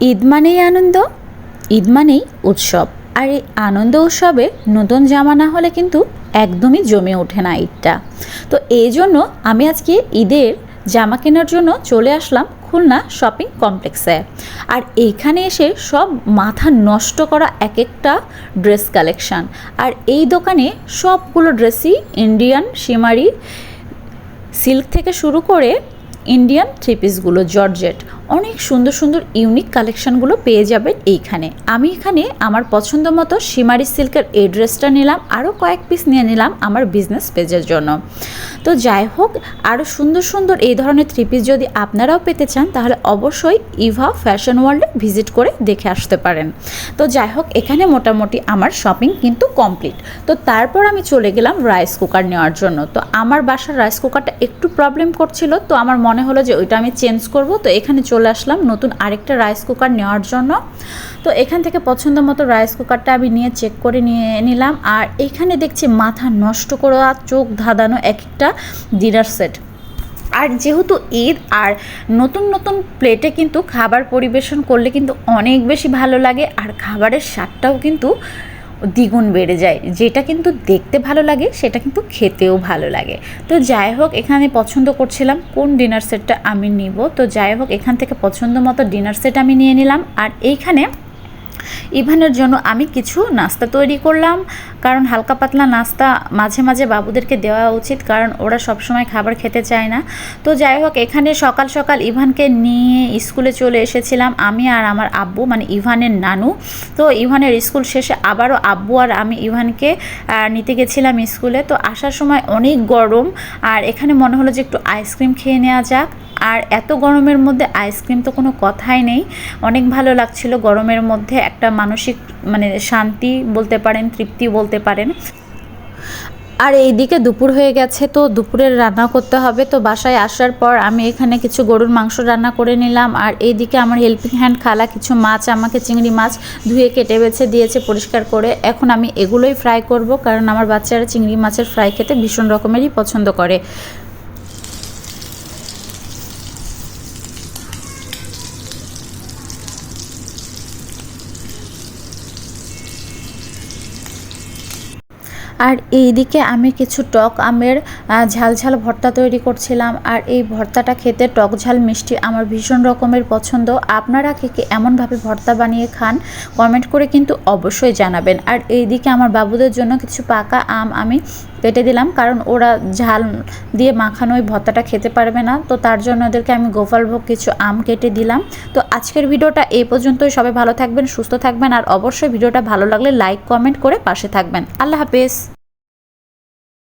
ঈদ মানেই আনন্দ, ঈদ মানেই উৎসব। আর এই আনন্দ উৎসবে নতুন জামা না হলে কিন্তু একদমই জমে ওঠে না ঈদটা। তো এই জন্য আমি আজকে ঈদের জামা কেনার জন্য চলে আসলাম খুলনা শপিং কমপ্লেক্সে। আর এইখানে এসে সব মাথা নষ্ট করা এক একটা ড্রেস কালেকশান। আর এই দোকানে সবগুলো ড্রেসই ইন্ডিয়ান শিমারি সিল্ক থেকে শুরু করে ইন্ডিয়ান থ্রি পিসগুলো, জর্জেট। অনেক সুন্দর সুন্দর ইউনিক কালেকশনগুলো পেয়ে যাবেন এইখানে। আমি এখানে আমার পছন্দ মতো সিমারি সিল্কের এই ড্রেসটা নিলাম, আরও কয়েক পিস নিয়ে নিলাম আমার বিজনেস পেজের জন্য। তো যাই হোক, আরও সুন্দর সুন্দর এই ধরনের থ্রি পিস যদি আপনারাও পেতে চান, তাহলে অবশ্যই ইভা ফ্যাশন ওয়ার্ল্ডে ভিজিট করে দেখে আসতে পারেন। তো যাই হোক, এখানে মোটামুটি আমার শপিং কিন্তু কমপ্লিট তো তারপর আমি চলে গেলাম রাইস কুকার নেওয়ার জন্য। তো আমার বাসার রাইস কুকারটা একটু প্রবলেম করছিল, তো আমার মনে হলো যে ওইটা আমি চেঞ্জ করব। তো এখানে চলে আসলাম নতুন আরেকটা রাইস কুকার নেওয়ার জন্য। তো এখান থেকে পছন্দ মতো রাইস কুকারটা আমি নিয়ে চেক করে নিয়ে নিলাম। আর এখানে দেখছি মাথা নষ্ট করা, চোখ ধাঁধানো একটা ডিনার সেট আর যেহেতু ঈদ, আর নতুন নতুন প্লেটে কিন্তু খাবার পরিবেশন করলে কিন্তু অনেক বেশি ভালো লাগে, আর খাবারের স্বাদটাও কিন্তু দ্বিগুণ বেড়ে যায়। যেটা কিন্তু দেখতে ভালো লাগে, সেটা কিন্তু খেতেও ভালো লাগে। তো যাই হোক, এখানে পছন্দ করছিলাম কোন ডিনার সেটটা আমি নিব। তো যাই হোক, এখান থেকে পছন্দ মতো ডিনার সেট আমি নিয়ে নিলাম। আর এইখানে ইভানের জন্য আমি কিছু নাস্তা তৈরি করলাম, কারণ হালকা পাতলা নাস্তা মাঝে মাঝে বাবুদেরকে দেওয়া উচিত, কারণ ওরা সবসময় খাবার খেতে চায় না। তো যাই হোক, এখানে সকাল সকাল ইভানকে নিয়ে স্কুলে চলে এসেছিলাম আমি আর আমার আব্বু মানে ইভানের নানু। তো ইভানের স্কুল শেষে আবারও আব্বু আর আমি ইভানকে নিতে গেছিলাম স্কুলে। তো আসার সময় অনেক গরম, আর এখানে মনে হলো যে একটু আইসক্রিম খেয়ে নেওয়া যাক। আর এত গরমের মধ্যে আইসক্রিম তো কোনো কথাই নেই। অনেক ভালো লাগছিল গরমের মধ্যে, একটা মানসিক মানে শান্তি বলতে পারেন, তৃপ্তি বলতে পারেন। আর এইদিকে দুপুর হয়ে গেছে, তো দুপুরের রান্না করতে হবে। তো বাসায় আসার পর আমি এখানে কিছু গরুর মাংস রান্না করে নিলাম। আর এইদিকে আমার হেল্পিং হ্যান্ড খালা কিছু মাছ, আমাকে চিংড়ি মাছ ধুয়ে কেটে বেছে দিয়েছে পরিষ্কার করে। এখন আমি এগুলোই ফ্রাই করব, কারণ আমার বাচ্চারা চিংড়ি মাছের ফ্রাই খেতে ভীষণ রকমেরই পছন্দ করে। আর এইদিকে আমি কিছু টক আমের ঝাল ঝাল ভর্তা তৈরি করছিলাম। আর এই ভর্তাটা খেতে টক ঝাল মিষ্টি আমার ভীষণ রকমের পছন্দ। আপনারা কে কে এমনভাবে ভর্তা বানিয়ে খান, কমেন্ট করে কিন্তু অবশ্যই জানাবেন। আর এইদিকে আমার বাবুদের জন্য কিছু পাকা আম আমি কেটে দিলাম, কারণ ওরা ঝাল দিয়ে মাখানো ওই ভর্তাটা খেতে পারবে না। তো তার জন্য ওদেরকে আমি গোপালভোগ কিছু আম কেটে দিলাম। তো আজকের ভিডিওটা এই পর্যন্তই। সবাই ভালো থাকবেন, সুস্থ থাকবেন। আর অবশ্যই ভিডিওটা ভালো লাগলে লাইক, কমেন্ট করে পাশে থাকবেন। আল্লাহ হাফেজ।